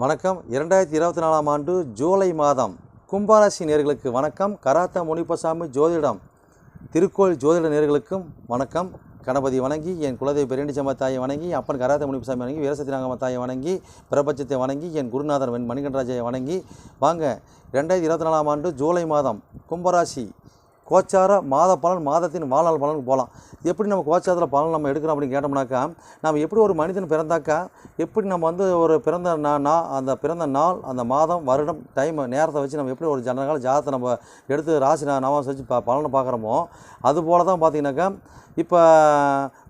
வணக்கம். இரண்டாயிரத்தி இருபத்தி நாலாம் ஆண்டு ஜூலை மாதம் கும்பராசி நேர்களுக்கு வணக்கம். கராத்த முனிப்பசாமி ஜோதிடம். திருக்கோள் ஜோதிட நேர்களுக்கும் வணக்கம். கணபதி வணங்கி என் குலதெய்வ பெரியண்டிச்சம்மா தாயை வணங்கி அப்பன் கராத்த முனிப்பசாமி வணங்கி வீரசத்திராங்கம்மா தாயை வணங்கி பிரபஞ்சத்தை வணங்கி என் குருநாதர் வெண் மணிகண்டராஜை வணங்கி. வாங்க ரெண்டாயிரத்தி இருபத்தி நாலாம் ஆண்டு ஜூலை மாதம் கும்பராசி கோச்சார மாத பலன் மாதத்தின் வாழ்நாள் பலனுக்கு போகலாம். எப்படி நம்ம கோச்சாரத்தில் பலன் நம்ம எடுக்கிறோம் அப்படின்னு கேட்டோம்னாக்கா நம்ம எப்படி ஒரு மனிதன் பிறந்தாக்கா எப்படி நம்ம வந்து ஒரு பிறந்த நா நா- அந்த பிறந்த நாள் அந்த மாதம் வருடம் டைம் நேரத்தை வச்சு நம்ம எப்படி ஒரு ஜனகால ஜாதத்தை நம்ம எடுத்து ராசி நாம வச்சு ப பலனை பார்க்குறோமோ அதுபோல் தான் பார்த்தீங்கன்னாக்கா இப்போ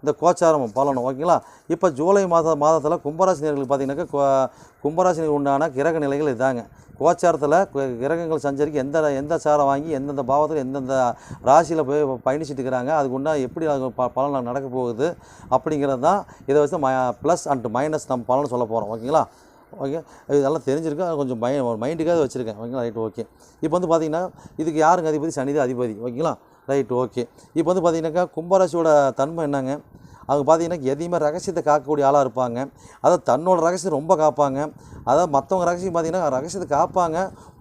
இந்த கோச்சாரம் பலனும் ஓகேங்களா? இப்போ ஜூலை மாத மாதத்தில் கும்பராசி நேர்களுக்கு பார்த்தீங்கன்னாக்கா கு- உண்டான கிரக நிலைகள் இதாங்க. கோச்சாரத்தில் கிரகங்கள் சஞ்சரிக்கு எந்த எந்த சாரம் வாங்கி எந்தெந்த பாவத்தில் எந்தெந்த ராசியில் போய் பயணிச்சுட்டு இருக்கிறாங்க அதுக்குண்டா எப்படி ப பலன் நடக்க போகுது அப்படிங்கிறது தான் இதை வச்சு ம ப்ளஸ் அண்ட் மைனஸ் நம்ம பலன் சொல்ல போகிறோம் ஓகேங்களா? ஓகே இதெல்லாம் தெரிஞ்சிருக்கேன் அது கொஞ்சம் மை ஒரு மைண்டுக்காக வச்சுருக்கேன் ஓகேங்களா? Right okay. இப்போ வந்து பார்த்திங்கன்னா இதுக்கு யாருங்க அதிபதி? சனிதான் அதிபதி ஓகேங்களா? Right okay. இப்போ வந்து பார்த்தீங்கன்னாக்கா கும்பராசியோட தன்மை என்னங்க? அவங்க பார்த்தீங்கன்னா எதையுமே ரகசியத்தை காக்கக்கூடிய ஆளாக இருப்பாங்க. அதாவது தன்னோட ரகசியம் ரொம்ப காப்பாங்க. அதாவது மற்றவங்க ரகசியம் பார்த்தீங்கன்னா ரகசியத்தை காப்பாங்க.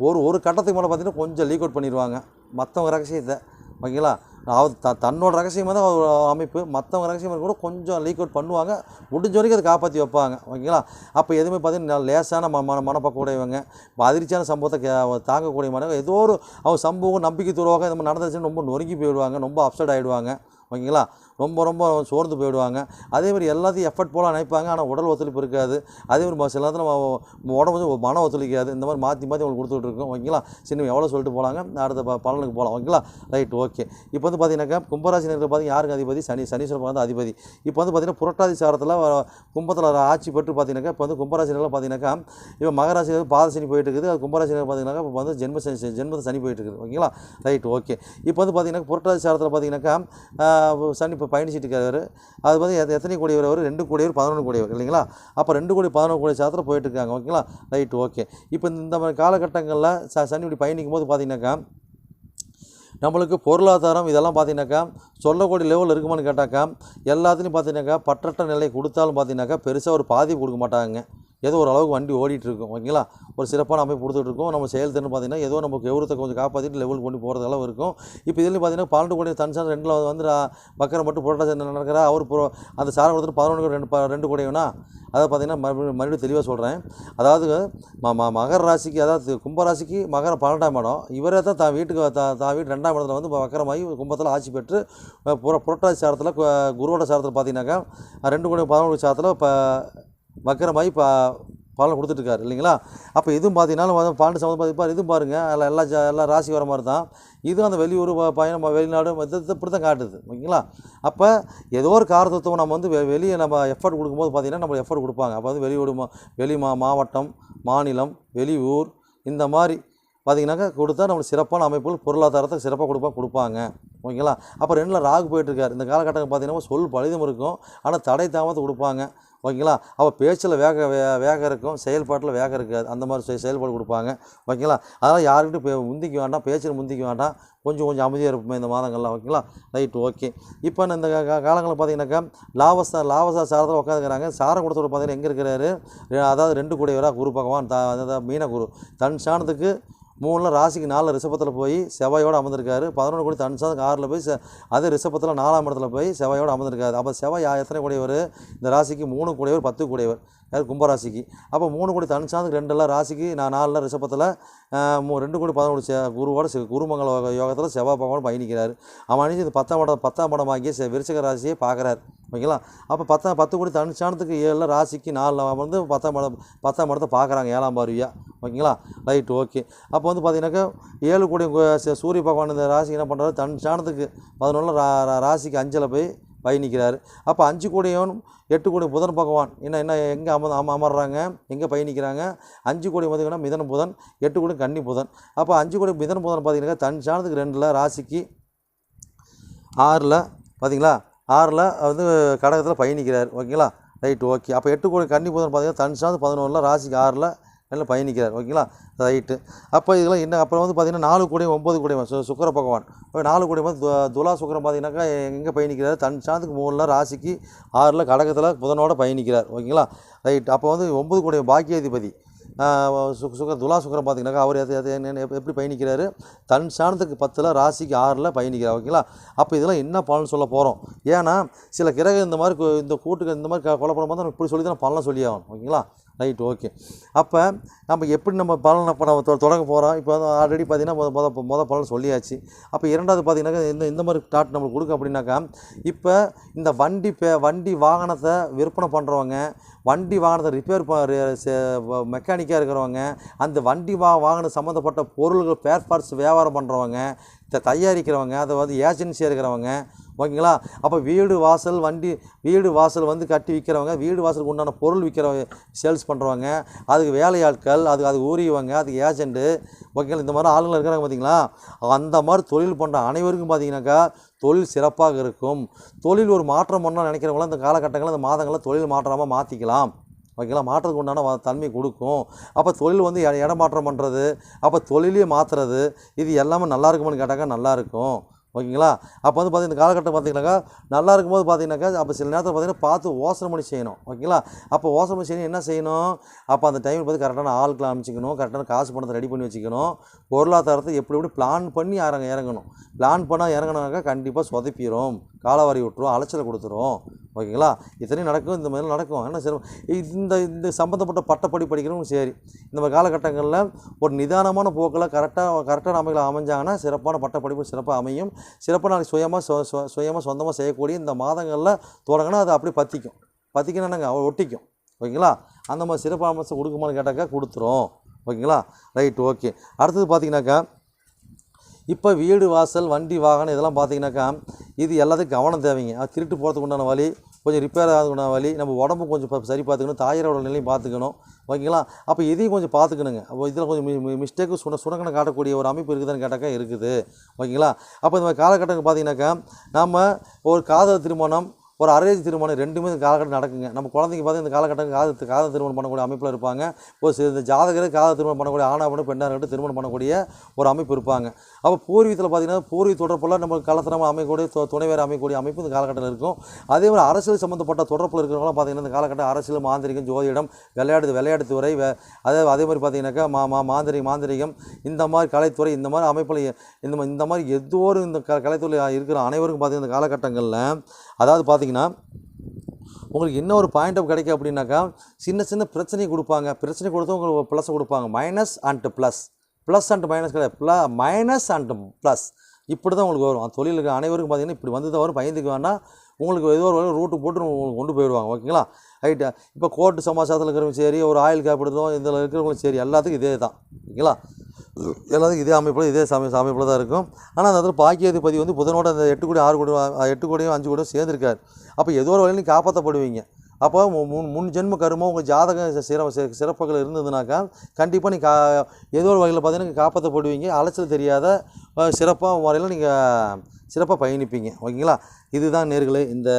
ஒரு ஒரு கட்டத்துக்கு மேலே பார்த்தீங்கன்னா கொஞ்சம் லீக் அவுட் பண்ணிடுவாங்க. மற்றவங்க ரகசியத்தை. ஓகேங்களா? அவர் த தன்னோட ரகசியமாக தான் ஒரு அமைப்பு. மற்றவங்க ரகசியமாக கூட கொஞ்சம் லீக் அவுட் பண்ணுவாங்க. முடிஞ்ச வரைக்கும் அதை காப்பாற்றி வைப்பாங்க. ஓகேங்களா? அப்போ எதுவுமே பார்த்தீங்கன்னா லேசான ம மன மனப்பக்கூடியவங்க அதிர்ச்சியான சம்பவத்தை தாங்கக்கூடிய மாதிரி ஏதோ ஒரு அவங்க சம்பவம் நம்பிக்கை துருவாக இந்த மாதிரி நடந்துச்சுன்னு ரொம்ப நொறுங்கி போயிடுவாங்க. ரொம்ப அப்செட் ஆகிடுவாங்க ஓகேங்களா? ரொம்ப ரொம்ப சோர்ந்து போயிடுவாங்க. அதே மாதிரி எல்லாத்தையும் எஃபர்ட் போல நினைப்பாங்க. ஆனால் உடல் ஒத்துழைப்பு இருக்காது. அதே மாதிரி ம- சில நேரத்தில் உடம்பு வந்து மன ஒத்துழைக்காது. இந்த மாதிரி மாற்றி மாற்றி உங்களுக்கு கொடுத்துட்டு இருக்கோம். ஓகேங்களா? சின்ன எவ்வளோ சொல்லிட்டு போகலாங்க அடுத்த ப- பலனுக்கு போகலாம் ஓகேங்களா? Right okay. இப்போ வந்து பார்த்தீங்கன்னாக்கா கும்பராசி நேரத்தில் பார்த்தீங்கன்னா யாருக்கு அதிபதி? சனி சனீஸ்வரம் வந்து அதிபதி. இப்போ வந்து பார்த்தீங்கன்னா புரட்டாதி சாரத்தில் கும்பத்தில் ஆட்சி பெற்று பார்த்தீங்கன்னாக்கா இப்போ வந்து கும்பராசி நேரில் பார்த்தீங்கன்னாக்கா இப்போ மகராசி வந்து பாத சனி போயிட்டு இருக்குது. அது கும்பராசி நேரம் பார்த்தீங்கன்னாக்கா இப்போ வந்து ஜென்ம சனி ஜென்மத்தை சனி போயிட்டு இருக்குது. ஓகேங்களா? Right okay. இப்போ வந்து பார்த்தீங்கன்னா புரட்டாதி சாரத்தில் பார்த்தீங்கன்னாக்கா சனி இப்போ பயணிச்சிட்டு இருக்காரு. அது வந்து எத்த- எத்தனை கோடி அவர் ரெண்டு கோடியவர் பதினொன்று கோடியவர் இல்லைங்களா? அப்போ ரெண்டு கோடி பதினொன்று கோடி சாத்திரம் போயிட்டு இருக்காங்க. ஓகேங்களா? Right okay. இப்போ இந்த மாதிரி காலகட்டங்களில் ச சனி இப்படி பயணிக்கும் போது பார்த்தீங்கன்னாக்கா நம்மளுக்கு பொருளாதாரம் இதெல்லாம் பார்த்தீங்கன்னாக்கா சொல்லக்கூடிய லெவல் இருக்குமான்னு கேட்டாக்கா எல்லாத்துலேயும் பார்த்தீங்கன்னாக்கா பற்றற்ற நிலை கொடுத்தாலும் பார்த்தீங்கன்னாக்கா பெருசாக ஒரு பாதிப்பு கொடுக்க மாட்டாங்க ஏதோ ஒரு அளவுக்கு வண்டி ஓடிட்டு இருக்கும் ஓகேங்களா? ஒரு சிறப்பான அமைப்பு கொடுத்துட்டு இருக்கோம் நம்ம செயல்திறன் பார்த்தீங்கன்னா ஏதோ நம்ம கௌரவத்தை கொஞ்சம் காப்பாற்றிட்டு லெவல் கொண்டு போகிறது அளவு இருக்கும். இப்போ இதில் பார்த்தீங்கன்னா பன்னெண்டு கோடி தன்சான் ரெண்டில் வந்து ரா- பக்கரை மட்டும் புரட்டாசி நடக்கிறா? அவர் புரோ அந்த சாரை கொடுத்துட்டு பதினொன்று ரெண்டு ரெண்டு கோடினா அதை பார்த்தீங்கன்னா மறுபடியும் மறுபடியும் தெளிவாக சொல்கிறேன் அதாவது ம ம மகர ராசிக்கு அதாவது கும்பராசிக்கு மகர பன்னெண்டாம் இடம். இவரே தான் தான் வீட்டுக்கு தா தான் வீட்டு ரெண்டாம் இடத்துல வந்து வக்கரமாகி கும்பத்தில் ஆட்சி பெற்று புற புரட்டாசி சாரத்தில் குருவோட சாரத்தில் பார்த்தீங்கன்னாக்கா ரெண்டு கோடி பதினொன்று சாரத்தில் இப்போ வக்கரமாகி இப்போ பலன் கொடுத்துட்ருக்காரு இல்லைங்களா? அப்போ இதுவும் பார்த்தீங்கன்னாலும் பாண்டு சம்மந்தம் இப்போ இதுவும் பாருங்கள் அதில் எல்லா ஜா எல்லா ராசி வர மாதிரி தான் இதுவும் அந்த வெளியூர் பயணம் வெளிநாடு இப்படி தான் காட்டுது ஓகேங்களா அப்போ ஏதோ ஒரு காரணத்துவம் நம்ம வந்து வெ- வெளியே நம்ம எஃபர்ட் கொடுக்கும்போது பார்த்தீங்கன்னா நம்ம எஃபர்ட் கொடுப்பாங்க. அப்போ வந்து வெளியூர் மா வெளி மா மாவட்டம் மாநிலம் வெளியூர் இந்த மாதிரி பார்த்தீங்கன்னாக்கா கொடுத்தா நம்மளுக்கு சிறப்பான அமைப்புகள் பொருளாதாரத்தை சிறப்பாக கொடுப்பா கொடுப்பாங்க. ஓகேங்களா? அப்போ ரெண்டில் ராகு போயிட்டுருக்காரு. இந்த காலகட்டம் பார்த்தீங்கன்னா சொல் பலிதம் இருக்கும். ஆனால் தடை தாமதத்தை கொடுப்பாங்க. ஓகேங்களா? அப்போ பேச்சில் வேக வே வேகம் இருக்கும். செயல்பாட்டில் வேகம் இருக்காது. அந்த மாதிரி செயல்பாடு கொடுப்பாங்க. ஓகேங்களா? அதனால் யாருக்கிட்டும் முந்திக்க வேண்டாம். பேச்சில் முந்திக்க வேண்டாம். கொஞ்சம் கொஞ்சம் அமைதியாக இருப்போம் இந்த மாதங்கள்லாம் ஓகேங்களா? Right okay. இப்போ இந்த காலங்களில் பார்த்தீங்கன்னாக்கா லாவசா லாவசா சாரத்தில் உட்காந்துக்கிறாங்க சாரம் கொடுத்தவர் பார்த்தீங்கன்னா எங்கே இருக்கிறாரு? அதாவது ரெண்டு கூடியவராக குரு பகவான் த அதாவது மீன குரு தன் சாணத்துக்கு மூணில் ராசிக்கு நாலில் ரிஷபத்தில் போய் செவ்வாயோடு அமர்ந்திருக்காரு. பதினொன்று கோடி தன் ஆறில் போய் செ- அதே ரிஷபத்தில் நாலாம் இடத்துல போய் செவ்வாயோடு அமர்ந்திருக்காரு. அப்போ செவ்வாய் எத்தனை கூடியவர்? இந்த ராசிக்கு மூணு கூடியவர் பத்து கூடியவர். யார்? கும்பராசிக்கு. அப்போ மூணு கோடி தன் சாணத்துக்கு ராசிக்கு நான் நாலில் ரிஷபத்தில் மூ ரெண்டு கோடி பதினொன்று செ குருவோட குருமங்கல யோகத்தில் செவ்வாய் பகவான் பயணிக்கிறார். அவன் அணிஞ்சு இந்த பத்தாம் படம் பத்தாம் படம் ஆகிய விருச்சக ராசியை பார்க்குறாரு ஓகேங்களா? அப்போ பத்தாம் பத்து கோடி தனிச்சாணத்துக்கு ஏழில் ராசிக்கு நாலில் வந்து பத்தாம் படம் பத்தாம் படத்தை பார்க்குறாங்க ஏழாம் பார்வையாக ஓகேங்களா? Right okay. அப்போ வந்து பார்த்தீங்கன்னாக்கா ஏழு கோடி சூரிய பகவான் இந்த ராசிக்கு என்ன பண்ணுறாரு தன் சாணத்துக்கு பதினொன்றில் ரா ராசிக்கு அஞ்சில் போய் பயணிக்கிறார் அப்போ அஞ்சு கோடியவன் எட்டு கோடி புதன் பகவான் என்ன என்ன எங்கே அமர் அம அமர்றாங்க? எங்கே பயணிக்கிறாங்க அஞ்சு கோடி பார்த்தீங்கன்னா மிதன புதன் எட்டு கோடி கன்னி புதன். அப்போ அஞ்சு கோடி மிதன புதன் பார்த்தீங்கன்னா தன் சாணத்துக்கு ரெண்டில் ராசிக்கு ஆறில் பார்த்தீங்களா? ஆறில் வந்து கடகத்தில் பயணிக்கிறார் ஓகேங்களா? Right okay. அப்போ எட்டு கோடி கன்னி புதன் பார்த்தீங்கன்னா தன் சார்ந்து பதினொன்றில் ராசிக்கு ஆறில் நல்ல பயணிக்கிறார் ஓகேங்களா? ரைட்டு. அப்போ இதெல்லாம் என்ன அப்புறம் வந்து பார்த்தீங்கன்னா நாலு கோடி ஒம்பது கோடி சு சுக்கர பகவான். நாலு கோடி வந்து து- துலா சுக்கரம் பார்த்தீங்கன்னாக்கா எங்கே பயணிக்கிறார்? தன் சாந்துக்கு மூணில் ராசிக்கு ஆறில் கடகத்தில் புதனோட பயணிக்கிறார் ஓகேங்களா? ரைட் அப்போ வந்து ஒம்பது கோடி பாக்கியாதிபதி. சுக சுக துலா சுக்கரம் பார்த்தீங்கன்னாக்கா அவர் எது எது எப்~ எப்படி பயணிக்கிறாரு? தன் சாணத்துக்கு பத்தில் ராசிக்கு ஆறில் பயணிக்கிறார் ஓகேங்களா? அப்போ இதெல்லாம் என்ன பலன் சொல்ல போகிறோம் ஏன்னா சில கிரகம் இந்த மாதிரி இந்த கூட்டுக்கு இந்த மாதிரி க- குழப்பம் நம்ம இப்படி சொல்லி தான் பலனை சொல்லி ஆகணும் ஓகேங்களா? ரைட் ஓகே அப்போ நம்ம எப்படி நம்ம பலனை இப்போ நம்ம தொ- தொடங்க போகிறோம் இப்போ வந்து ஆல்ரெடி பார்த்தீங்கன்னா மொதல் மொதல் மொதல் பலன் சொல்லியாச்சு. அப்போ இரண்டாவது பார்த்தீங்கன்னாக்கா இந்த இந்த மாதிரி டாட் நம்மளுக்கு கொடுக்கு அப்படின்னாக்கா இப்போ இந்த வண்டி பே வண்டி வாகனத்தை விற்பனை பண்ணுறவங்க வண்டி வாகனத்தை ரிப்பேர் மெக்கானிக்காக இருக்கிறவங்க அந்த வண்டி வா வாகனம் சம்மந்தப்பட்ட பொருள்கள் பேர் பார்ட்ஸ் வியாபாரம் பண்ணுறவங்க இதை தயாரிக்கிறவங்க அதை வந்து ஏஜென்சியாக இருக்கிறவங்க ஓகேங்களா? அப்போ வீடு வாசல் வண்டி வீடு வாசல் வந்து கட்டி விற்கிறவங்க வீடு வாசலுக்கு உண்டான பொருள் விற்கிறவங்க சேல்ஸ் பண்ணுறவங்க அதுக்கு வேலையாட்கள் அது அது ஊறியவங்க அதுக்கு ஏஜென்ட்டு ஓகேங்களா? இந்த மாதிரி ஆளுங்க இருக்கிறாங்க பார்த்தீங்களா அந்த மாதிரி தொழில் பண்ணுற அனைவருக்கும் பார்த்தீங்கன்னாக்கா தொழில் சிறப்பாக இருக்கும். தொழில் ஒரு மாற்றம் பண்ணால் நினைக்கிறவங்களாம் இந்த காலகட்டங்களில் இந்த மாதங்களில் தொழில் மாற்றமாக மாற்றிக்கலாம் ஓகேங்களா மாற்றத்துக்கு உண்டான தன்மை கொடுக்கும். அப்போ தொழில் வந்து இட இடமாற்றம் பண்ணுறது அப்போ தொழிலே மாற்றுறது இது எல்லாமே நல்லா இருக்குமான்னு கேட்டாக்கா நல்லாயிருக்கும் ஓகேங்களா? அப்போ வந்து பார்த்தீங்கன்னா இந்த காலகட்டம் பார்த்தீங்கன்னாக்கா நல்லா இருக்கும்போது பார்த்தீங்கன்னாக்கா அப்போ சில நேரத்தில் பார்த்தீங்கன்னா பார்த்து யோசனை பண்ணி செய்யணும். ஓகேங்களா? அப்போ யோசனை பண்ணி செய்யணும் என்ன செய்யணும்? அப்போ அந்த டைமில் பார்த்து கரெக்டான ஆட்களை அமைச்சிக்கணும் கரெக்டான காசு பணத்தை ரெடி பண்ணி வச்சுக்கணும். பொருளாதாரத்தை எப்படி எப்படி பிளான் பண்ணி இறங்க இறங்கணும். பிளான் பண்ணால் இறங்கினாக்கா கண்டிப்பாக சொதப்பிடும் காலவாரி விட்டுரும் அலைச்சலை கொடுத்துரும். ஓகேங்களா? இத்தனையும் நடக்கும் இந்த மாதிரி நடக்கும். என்ன சரி இந்த இந்த சம்மந்தப்பட்ட பட்டப்படி படிக்கிறவங்க சரி இந்த மாதிரி காலகட்டங்களில் ஒரு நிதானமான போக்கில் கரெக்டாக கரெக்டான அமைகளை அமைஞ்சாங்கன்னா சிறப்பான பட்டப்படிப்பு சிறப்பாக அமையும். சிறப்பாக நாளைக்கு சுயமாக சுயமாக சொந்தமாக செய்யக்கூடிய இந்த மாதங்களில் தொடங்கினா அது அப்படியே பற்றிக்கும் பற்றிக்கணுங்க ஒட்டிக்கும். ஓகேங்களா? அந்த மாதிரி சிறப்பு அம்சம் கொடுக்குமான்னு கேட்டாக்கா கொடுத்துரும். ஓகேங்களா? Right okay. அடுத்தது பார்த்தீங்கன்னாக்கா இப்போ வீடு வாசல் வண்டி வாகனம் இதெல்லாம் பார்த்தீங்கன்னாக்கா இது எல்லாத்துக்கும் கவனம் தேவைங்க. அது திருட்டு போகிறதுக்கு உண்டான வழி. கொஞ்சம் ரிப்பேர் ஆகுதுனா வழி நம்ம உடம்பு கொஞ்சம் சரி பார்த்துக்கணும். தாயாரோட நிலையும் பார்த்துக்கணும். ஓகேங்களா? அப்போ இதையும் கொஞ்சம் பார்த்துக்கணுங்க. அப்போ இதில் கொஞ்சம் மி மிஸ்டேக்கு சுட சுடக்கணை காட்டக்கூடிய ஒரு அமைப்பு இருக்குதுன்னு கேட்டாக்கா இருக்குது. ஓகேங்களா? அப்போ இந்த மாதிரி காலகட்டங்கள் பார்த்தீங்கன்னாக்கா நம்ம ஒரு காதல் திருமணம் ஒரு அரேஞ்ச் திருமணம் ரெண்டுமே இந்த காலகட்டம் நடக்குங்க. நம்ம குழந்தைங்க பார்த்து இந்த காலகட்டம் காதல் காத திருமணம் பண்ணக்கூடிய அமைப்பில் இருப்பாங்க. ஒரு சில இந்த ஜாதகரே காத திருமணம் பண்ணக்கூடிய ஆணா பண்ண பெண்ணாக இருக்கட்டும் திருமணம் பண்ணக்கூடிய ஒரு அமைப்பு இருப்பாங்க. அப்போ பூர்வீகத்தில் பார்த்தீங்கன்னா பூர்வீக தொடர்புல நம்ம கலத்திரமாக அமைக்கக்கூடிய து- துணைவேறு அமைக்கக்கூடிய அமைப்பு இந்த காலகட்டத்தில் இருக்கும். அதே மாதிரி அரசியல் சம்மந்தப்பட்ட தொடர்பில் இருக்கிறவங்களாம் பார்த்தீங்கன்னா இந்த காலகட்டம் அரசியல் மாந்திரிகம் ஜோதிடம் விளையாடுது விளையாட்டு துறை வே- அதே அதே மாதிரி பார்த்தீங்கன்னாக்கா மா மா மாந்திரிகம் மாந்திரிகம் இந்த மாதிரி கலைத்துறை இந்த மாதிரி அமைப்பில் இந்த மா- இந்த மாதிரி எதோரும் இந்த க கலைத்துறை இருக்கிற அனைவருக்கும் பார்த்தீங்கன்னா இந்த காலகட்டங்களில் அதாவது பார்த்தீங்கன்னா பார்த்தீங்கன்னா உங்களுக்கு என்ன ஒரு பாயிண்ட் ஆஃப் கிடைக்கும் அப்படின்னாக்கா சின்ன சின்ன பிரச்சனை கொடுப்பாங்க. பிரச்சனை கொடுத்து உங்களுக்கு ப்ளஸ் கொடுப்பாங்க. Minus and plus plus and minus கிடையாது. ப்ள மைனஸ் அண்ட் ப்ளஸ் இப்படி தான் உங்களுக்கு வரும். அந்த தொழிலுக்கு அனைவருக்கும் பார்த்தீங்கன்னா இப்படி வந்து தான் வரும். பயந்துக்கு வேணால் உங்களுக்கு ஏதோ ஒரு ரூட்டு போட்டு உங்களுக்கு கொண்டு போயிடுவாங்க. ஓகேங்களா ரைட்டு இப்போ கோர்ட்டு சமாச்சாரத்தில் இருக்கிறவங்க சரி ஒரு ஆயில் காப்பிடுறதும் இதில் இருக்கிறவங்களும் சரி எல்லாத்துக்கும் இதே தான். ஓகேங்களா எல்லாத்துக்கும் இதே அமைப்பில் இதே சமய அமைப்பில் தான் இருக்கும். ஆனால் அந்த இடத்துல பாக்கியாதிபதி வந்து புதனோட அந்த எட்டு கோடி ஆறு கோடி எட்டு கோடியும் அஞ்சு கோடியும் சேர்ந்துருக்காரு. அப்போ ஏதோ ஒரு வழியில் காப்பாற்றப்படுவீங்க அப்போ மு- முன் முன் ஜென்ம கருமம் உங்கள் ஜாதகம் சிற சிறப்புகள் இருந்ததுனாக்கா கண்டிப்பாக நீ கா ஏதோ ஒரு வகையில் பார்த்தீங்கன்னா காப்பாற்றப்படுவீங்க அலைச்சல் தெரியாத சிறப்பாக முறையில் நீங்கள் சிறப்பாக பயணிப்பீங்க. ஓகேங்களா? இதுதான் நேர்களை இந்த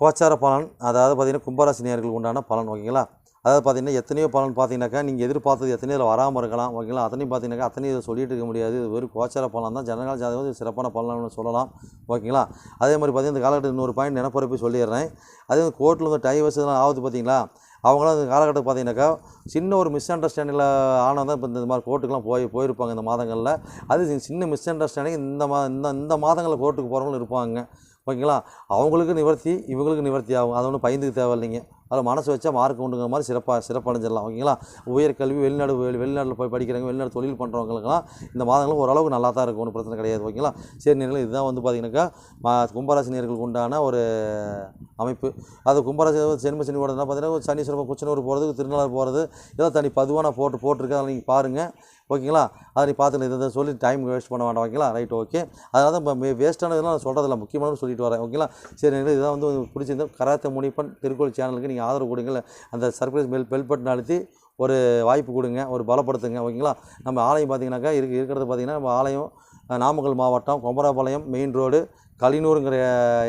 கோச்சார பலன் அதாவது பார்த்தீங்கன்னா கும்பராசி நேர்களுக்கு உண்டான பலன் ஓகேங்களா? அதாவது பார்த்தீங்கன்னா எத்தனையோ பலன் பார்த்தீங்கன்னாக்கா நீங்கள் எதிர்பார்த்தது எத்தனையோ இதில் வராமல் இருக்கலாம் ஓகேங்களா? அத்தனையும் பார்த்தீங்கன்னாக்கா அத்தனையும் இதை சொல்லிட்டு இருக்க முடியாது. இது வெறும் கோச்சார பலன் தான். ஜனநாள் ஜாதகம் சிறப்பான பலன்னு சொல்லலாம் ஓகேங்களா? அதே மாதிரி பார்த்தீங்கன்னா இந்த காலகட்டத்தில் இன்னொரு பாயிண்ட் நினப்பறப்பி சொல்லிடுறேன். அதே கோர்ட்டில் வந்து டைவர்ஸ் இதெல்லாம் ஆகுது பார்த்தீங்களா? அவங்களாம் இந்த காலகட்டம் பார்த்தீங்கன்னாக்கா சின்ன ஒரு மிஸ் அண்டர்ஸ்டாண்டிங்கில் ஆனால் தான் இப்போ இந்த மாதிரி கோர்ட்டுக்கெலாம் போய் போயிருப்பாங்க இந்த மாதங்களில். அது சின்ன மிஸ் அண்டர்ஸ்டாண்டிங் இந்த மா இந்த இந்த மாதங்களில் கோர்ட்டுக்கு போகிறவங்களும் இருப்பாங்க. ஓகேங்களா? அவங்களுக்கு நிவர்த்தி இவங்களுக்கு நிவர்த்தி ஆகும். அதை ஒன்றும் பயந்துக்கு தேவையில்லைங்க. அதில் மனசு வச்சா மார்க் உண்டுங்கிற மாதிரி சிறப்பாக சிறப்படைஞ்சிடலாம். ஓகேங்களா? உயர்கல்வி வெளிநாடு வெளி- வெளிநாட்டில் போய் படிக்கிறவங்க வெளிநாடு தொழில் பண்ணுறவங்களுக்குலாம் இந்த மாதங்களும் ஓரளவுக்கு நல்லா தான் இருக்கும். ஒன்றும் பிரச்சனை கிடையாது. ஓகேங்களா? சரி நேரில் இதுதான் வந்து பார்த்தீங்கன்னாக்கா மா கும்பராசி நேர்களுக்கு உண்டான ஒரு அமைப்பு. அது கும்பராசி ஜென்ம சனி ஓடுறதுனா பார்த்தீங்கன்னா சனி சிறப்பு குச்சனூர் போகிறது திருநள்ளாறு போகிறது இதெல்லாம் தனி பதுவான போட்டு போட்டிருக்கு அதை நீங்கள் பாருங்கள் ஓகேங்களா? அதை நீ பார்த்துட்டு இதை சொல்லி டைம் வேஸ்ட் பண்ண வேண்டாம் ஓகேங்களா? ரைட் ஓகே அதனால் தான் இப்போ வேஸ்ட்டானதெல்லாம் நான் சொல்கிறதில்ல முக்கியமானு சொல்லிட்டு வரேன் ஓகேங்களா? சரி இதான் வந்து பிடிச்சிருந்தா கராத்தே முனிப்பன் திருக்கோள் சேனலுக்கு நீங்கள் ஆதரவு கொடுங்க அந்த சர்ப்ரைஸ் பெல் பெல் பட்டன் அழுத்தி ஒரு வாய்ப்பு கொடுங்க ஒரு பலப்படுத்துங்க ஓகேங்களா? நம்ம ஆலயம் பார்த்தீங்கன்னாக்கா இருக்கு இருக்கிறது பார்த்தீங்கன்னா நம்ம ஆலயம் நாமக்கல் மாவட்டம் கொமராபாளையம் மெயின் ரோடு கலினூருங்கிற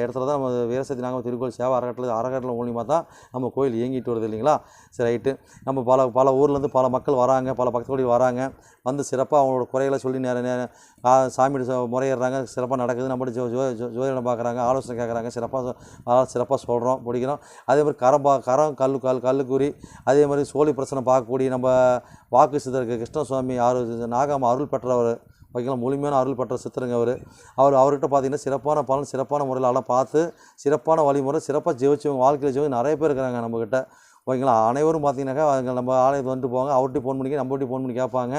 இடத்துல தான் நம்ம வீரசக்தி நாகம் திருக்கோயில் சேவை அறக்கட்டளை அறக்கட்டளை மூலியமாக தான் நம்ம கோயில் இயங்கிட்டு வருது இல்லைங்களா? சரி ரைட்டு. நம்ம பல பல ஊர்லேருந்து பல மக்கள் வராங்க பல பக்தர்கள் வராங்க. வந்து சிறப்பாக அவங்களோட குறைகளை சொல்லி நேர நேர சாமி முறையிடுறாங்க. சிறப்பாக நடக்குது. நம்மகிட்ட ஜோ ஜோ ஜோதிடம் பார்க்குறாங்க ஆலோசனை கேட்குறாங்க. சிறப்பாக சிறப்பாக சொல்கிறோம் பிடிக்கிறோம். அதே மாதிரி கரம் பா கரம் கல் கல் கல்லுக்குறி அதே மாதிரி சோழி பிரச்சனை பார்க்கக்கூடிய நம்ம வாக்கு சிதற்கு கிருஷ்ணசுவாமி ஆறு நாகாம அருள் பெற்றவர் ஓகேங்களா முழுமையான அருள் பெற்ற சித்தருங்க அவர். அவர் அவர்கிட்ட பார்த்தீங்கன்னா சிறப்பான பலன் சிறப்பான முறையில் எல்லாம் பார்த்து சிறப்பான வழிமுறை சிறப்பாக ஜெயிச்சவங்க வாழ்க்கையில் ஜெயிச்சு நிறைய பேர் இருக்கிறாங்க நம்மக்கிட்ட ஓகேங்களா அனைவரும் பார்த்தீங்கன்னாக்கா அவங்க நம்ம ஆலயத்தை வந்துட்டு போவாங்க. அவர்கிட்ட ஃபோன் பண்ணி நம்மகிட்ட ஃபோன் பண்ணி கேட்பாங்க.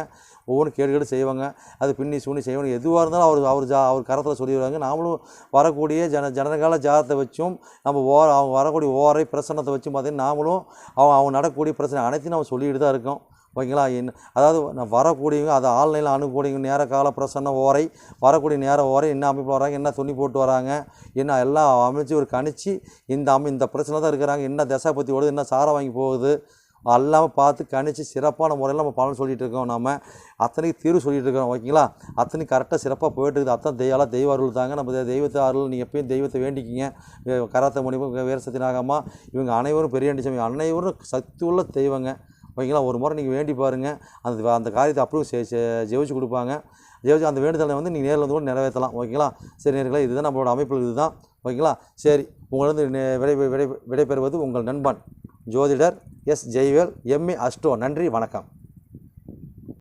ஒவ்வொன்றும் கேடு கேட்டு செய்வாங்க. அது பின்னி சூனி செய்வாங்க. எதுவாக இருந்தாலும் அவர் அவர் ஜா அவர் கரத்தில் சொல்லிடுவாங்க. நாமளும் வரக்கூடிய ஜன ஜனகால ஜாதத்தை வச்சும் நம்ம ஓர அவங்க வரக்கூடிய ஓரை பிரசன்னத்தை வச்சும் பார்த்தீங்கன்னா நாமளும் அவங்க அவங்க நடக்கக்கூடிய பிரச்சனை அனைத்தையும் நம்ம சொல்லிட்டு தான் இருக்கோம். ஓகேங்களா? என்ன அதாவது நான் வரக்கூடியவங்க அதை ஆன்லைனில் அணுகக்கூடியவங்க நேர கால பிரசன்ன ஓரை வரக்கூடிய நேர ஓரை என்ன அமைப்பில் வராங்க என்ன துணி போட்டு வராங்க என்ன எல்லாம் அமைச்சு ஒரு கணிச்சு இந்த அமை இந்த பிரச்சனை தான் இருக்கிறாங்க என்ன தசை பற்றி ஓடுது என்ன சாரை வாங்கி போகுது எல்லாமே பார்த்து கணிச்சு சிறப்பான முறையில் நம்ம பலன் சொல்லிகிட்டு இருக்கோம் நம்ம அத்தனைக்கு தீர்வு சொல்லிகிட்டு இருக்கோம் ஓகேங்களா? அத்தனை கரெக்டாக சிறப்பாக போயிட்டு இருக்குது. அத்தனை தெய்வால தெய்வ அருள் தாங்க. நம்ம தெய்வத்தை அருள் நீங்கள் எப்பயும் தெய்வத்தை வேண்டிக்கிங்க. கராத்த முடிவு வீரசக்தி நாகம்மா இவங்க அனைவரும் பெரிய சாமி அனைவரும் சக்தி உள்ள தெய்வங்க. ஓகேங்களா? ஒரு முறை நீங்கள் வேண்டி பாருங்கள் அந்த அந்த காரியத்தை அப்படியே ஜெயிச்சு கொடுப்பாங்க. ஜெயிச்சு அந்த வேண்டுதலை வந்து நீங்கள் நேரில் வந்து கூட நிறைவேற்றலாம். ஓகேங்களா? சரி நேர்களே இதுதான் நம்மளோட அமைப்பு இதுதான். ஓகேங்களா? சரி உங்களிருந்து விடை விடை விடைபெறுவது உங்கள் நண்பன் ஜோதிடர் எஸ். Jaivel MA Astro. நன்றி வணக்கம்.